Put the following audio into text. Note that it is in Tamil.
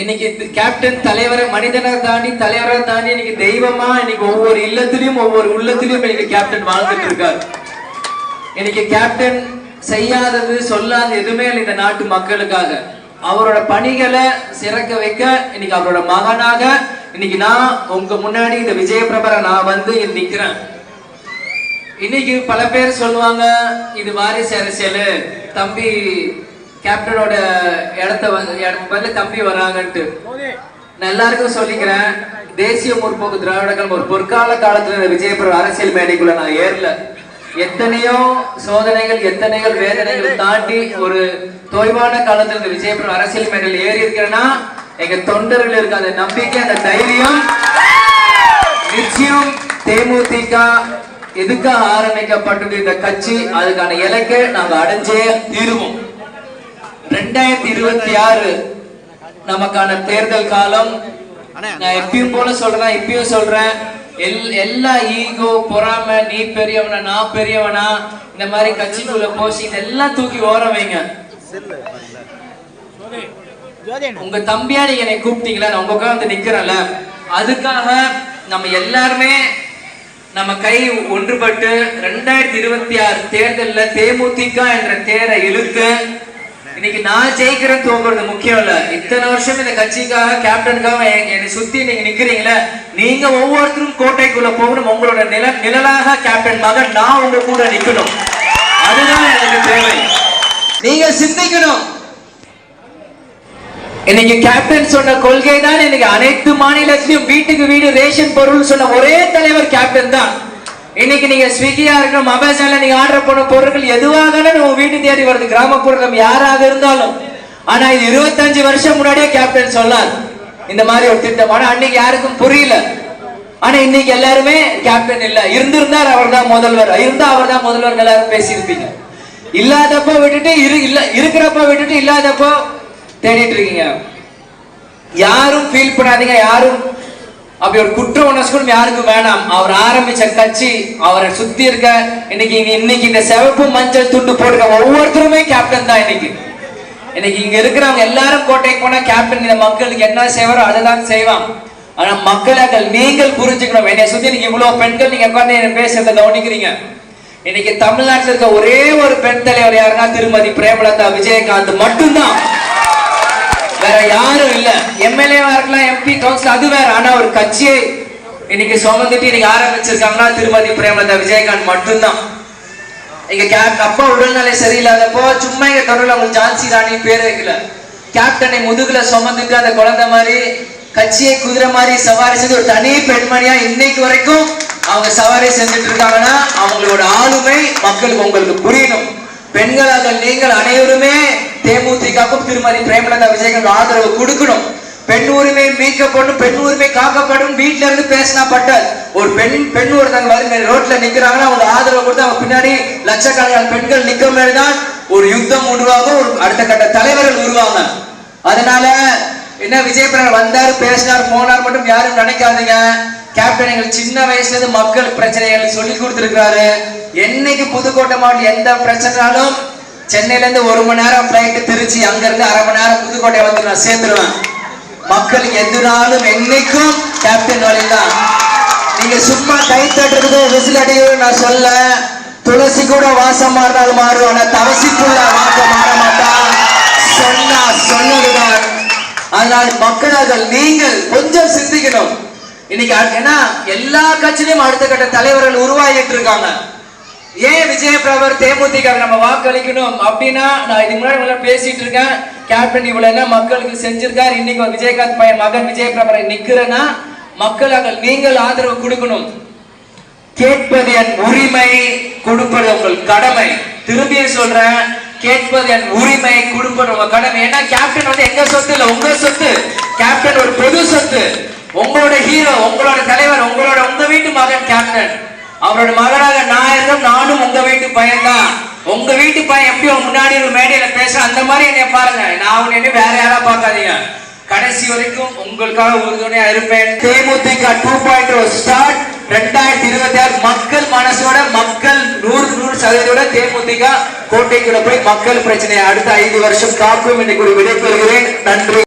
இன்னைக்கு கேப்டன் தலைவரை மனிதனை தாண்டி தலைவரை தாண்டி இன்னைக்கு தெய்வமா இன்னைக்கு ஒவ்வொரு இல்லத்திலயும் ஒவ்வொரு உள்ளத்திலயும் இன்னைக்கு கேப்டன் வாழ்ந்துட்டு இருக்காரு. இன்னைக்கு கேப்டன் செய்யாதது சொல்லாத எதுவுமே இல்லை இந்த நாட்டு மக்களுக்காக. அவரோட பணிகளை சிறக்க வைக்க இன்னைக்கு அவரோட மகனாக இன்னைக்கு நான் உங்க முன்னாடி இந்த விஜயபிரபரை நான் வந்து நிக்கிறேன். இன்னைக்கு பல பேர் சொல்லுவாங்க இது வாரிசு அரசியல். தம்பி கேப்டனோட இடத்த வந்து இடத்துக்கு தம்பி வராங்கன்ட்டு நான் எல்லாருக்கும் சொல்லிக்கிறேன். தேசிய முற்போக்கு திராவிட கழகம் ஒரு பொற்கால காலத்துல விஜயபுரம் அரசியல் மேடைக்குள்ள நான் ஏறல. எத்தனையோ சோதனைகள் எத்தனைகள் வேதனைகள் தாண்டி ஒரு தொய்வான காலத்துல இந்த விஜயபுரம் அரசியல் மேடையில் ஏறி இருக்கிறேன்னா எங்க தொண்டர்கள் இருக்க அந்த நம்பிக்கை அந்த தைரியம் நிச்சயம் தேமுதிக எதுக்காக ஆரம்பிக்கப்பட்டது இந்த கட்சி அதுக்கான இலக்கை நாங்க அடைஞ்சே தீருவோம். ரெண்டாயிரத்தி இருபத்தி ஆறு நமக்கான தேர்தல் காலம். நான் எப்பயும் போல சொல்றேன் இப்பயும் சொல்றேன். எல் எல்லா ஈகோ பொறாம நீ பெரியவனா நான் பெரியவனா இந்த மாதிரி கட்சிக்குள்ள போசி இதெல்லாம் தூக்கி ஓரம் வைங்க. உங்க தம்பியா நீங்க என்னை கூப்பிட்டீங்களா? நான் உங்க வந்து நிக்கிறேன்ல. அதுக்காக நம்ம எல்லாருமே நம்ம கை ஒன்றுபட்டு ரெண்டாயிரத்தி இருபத்தி ஆறு தேர்தல்ல தேமுதிக என்ற தேரை இழுத்து இன்னைக்கு நான் ஜெயிக்கிறேன் தூங்குறது முக்கியம் இல்ல. இத்தனை வருஷம் இந்த கட்சிக்காக கேப்டனுக்காக என்னை சுத்தி நீங்க நிக்கிறீங்களே? நீங்க ஒவ்வொருத்தரும் கோட்டைக்குள்ள போகணும். உங்களோட நில நிழலாக கேப்டன் மகன் நான் உங்க கூட நிக்கணும். அதுதான் எனக்கு தேவை. நீங்க சிந்திக்கணும். இன்னைக்கு கேப்டன் சொன்ன கொள்கை தான் இன்னைக்கு அனைத்து மாநிலத்திலும் வீட்டுக்கு வீடு ரேஷன் பொருள் சொன்ன ஒரே தலைவர் கேப்டன் தான். இன்னைக்கு நீங்க ஸ்விக்கியா இருக்கணும் அமேசான்ல நீங்க ஆர்டர் பண்ண பொருட்கள் எதுவாக உங்க வீட்டு தேடி வருது. கிராமப்புறம் யாராக இருந்தாலும். ஆனா இது இருபத்தஞ்சு வருஷம் முன்னாடியே கேப்டன் சொன்னார். இந்த மாதிரி ஒரு திட்டம். ஆனா அன்னைக்கு யாருக்கும் புரியல. ஆனா இன்னைக்கு எல்லாருமே கேப்டன் இல்ல. இருந்திருந்தார் அவர் தான் முதல்வர். இருந்தா அவர் தான் முதல்வர் எல்லாரும் பேசியிருப்பீங்க. இல்லாதப்போ விட்டுட்டு இரு இல்ல இருக்கிறப்ப விட்டுட்டு இல்லாதப்போ தேடிட்டு இருக்கீங்க. யாரும் ஃபீல் பண்ணாதீங்க. யாரும் அப்படி ஒரு குற்ற உணர்ச்சி கூட யாருக்கும் வேணாம். அவர் ஆரம்பிச்ச கட்சி அவரை சுத்தி இருக்க இன்னைக்கு இன்னைக்கு இந்த சிவப்பு மஞ்சள் துண்டு போட்டுக்க ஒவ்வொருத்தருமே கேப்டன் தான் இன்னைக்கு. இன்னைக்கு இங்க இருக்கிறவங்க எல்லாரும் கோட்டைக்கு போனா கேப்டன் இந்த மக்களுக்கு என்ன செய்வாரோ அதை தான் செய்வான். ஆனா மக்களாக்கள் நீங்கள் புரிஞ்சுக்கணும். என்னை சுத்தி நீங்க இவ்வளவு பெண்கள் நீங்க உட்காந்து பேசுறத கவனிக்கிறீங்க. இன்னைக்கு தமிழ்நாட்டில் இருக்க ஒரே ஒரு பெண் தலைவர் யாருன்னா திருமதி பிரேமலதா விஜயகாந்த் மட்டும்தான். வேற யாரும் இல்ல. எம்எல்ஏவா இருக்கலாம் எம்பி கவுன்சில் அது வேற. ஆனா ஒரு கட்சியை இன்னைக்கு சுமந்துட்டு இன்னைக்கு ஆரம்பிச்சிருக்காங்கன்னா திருமதி பிரேமலதா விஜயகாந்த் மட்டும்தான். எங்க கேப் அப்பா உடல்நிலை சரியில்லாதப்போ சும்மா எங்க தொடர்ல உங்களுக்கு ஜான்சி ராணி பேர் வைக்கல கேப்டனை முதுகுல சுமந்துட்டு அந்த குழந்தை மாதிரி கட்சியை குதிரை மாதிரி சவாரி செஞ்சு ஒரு தனி பெண்மணியா இன்னைக்கு வரைக்கும் அவங்க சவாரி செஞ்சுட்டு இருக்காங்கன்னா அவங்களோட ஆளுமை மக்களுக்கு உங்களுக்கு புரியணும். பெண்களாக நீங்கள் அனைவருமே தேமுதிகவுக்கும் திருமதி பிரேமலதா விஜயகாந்த் ஆதரவு கொடுக்கணும். பெண் உரிமை மீட்கப்படும் பெண் உரிமை காக்கப்படும் வீட்டுல இருந்து பேசினா பட்டால் ஒரு பெண் பெண் ஒருத்தவங்க வந்து ரோட்ல நிக்கிறாங்கன்னா அவங்க ஆதரவு கொடுத்து அவங்க பின்னாடி லட்சக்கணக்கான பெண்கள் நிக்கும் தான் ஒரு யுத்தம் உருவாகும் ஒரு அடுத்த கட்ட தலைவர்கள் உருவாங்க அதனால என்ன விஜய் பிரகாஷ் வந்தாரு பேசினார் போனார் மட்டும் யாரும் நினைக்காதீங்க. கேப்டன் எங்களுக்கு சின்ன வயசுல இருந்து மக்கள் பிரச்சனைகள் சொல்லி கொடுத்திருக்காரு என்னைக்கு புதுக்கோட்டை மாவட்டம் எந்த பிரச்சனைனாலும் சென்னையில இருந்து ஒரு மணி நேரம் பிளைட் திருச்சி அங்க இருந்து அரை மணி நேரம் புதுக்கோட்டை வந்து நான் சேர்ந்துருவேன் மக்கள் எதுனாலும் என்னைக்கும் கேப்டன் வழிதான். நீங்க சும்மா கை தட்டுறது விசில் அடிக்கிறது நான் சொல்ல துளசி கூட வாசம் மாறினாலும் மாறும் ஆனா தவசிக்குள்ள வாசம் மாற மாட்டான் சொன்னா சொன்னதுதான். அதனால் மக்களாக நீங்கள் கொஞ்சம் சிந்திக்கணும். இன்னைக்கு ஏன்னா எல்லா கட்சியிலும் அடுத்த கட்ட தலைவர்கள் உருவாகிட்டு இருக்காங்க. ஏன் விஜய பிரபர் தேமுதிக நம்ம வாக்களிக்கணும் அப்படின்னா நான் இதுக்கு முன்னாடி பேசிட்டு இருக்கேன் கேப்டன் இவ்வளவு என்ன மக்களுக்கு செஞ்சிருக்காரு? இன்னைக்கு ஒரு விஜயகாந்த் பையன் மகன் விஜய பிரபரை நிக்கிறேன்னா மக்களாக நீங்கள் ஆதரவு கொடுக்கணும். கேட்பது என் உரிமை கொடுப்பது உங்கள் கடமை. திரும்பிய சொல்றேன் கேட்பது என் உரிமை கொடுப்பது உங்க கடமை. ஏன்னா கேப்டன் வந்து எங்க சொத்து இல்ல? உங்க சொத்து. கேப்டன் ஒரு பொது சொத்து. உங்களோட ஹீரோ உங்களோட தலைவர் உங்களோட உங்க வீட்டு மகன் கேப்டன். அவரோட மகனாக நான் இருந்தும் நானும் உங்க வீட்டு பையன்தான். உங்க வீட்டு பையன் எப்படி உங்க முன்னாடி ஒரு மேடையில பேச அந்த மாதிரி என்னை பாருங்க. நான் உன்னை என்ன வேற யாரா பார்க்காதீங்க. கடைசி வரைக்கும் உங்களுக்காக உறுதுணையா இருப்பேன். தேமுதிக டூ பாயிண்ட் ஸ்டார்ட் ரெண்டாயிரத்தி இருபத்தி ஆறு மக்கள் மனசோட மக்கள் நூறு நூறு சதவீதோட தேமுதிக கோட்டைக்குள்ள போய் மக்கள் பிரச்சனையை அடுத்த ஐந்து வருஷம் காக்கும். என்று கூறி விடைபெறுகிறேன். நன்றி.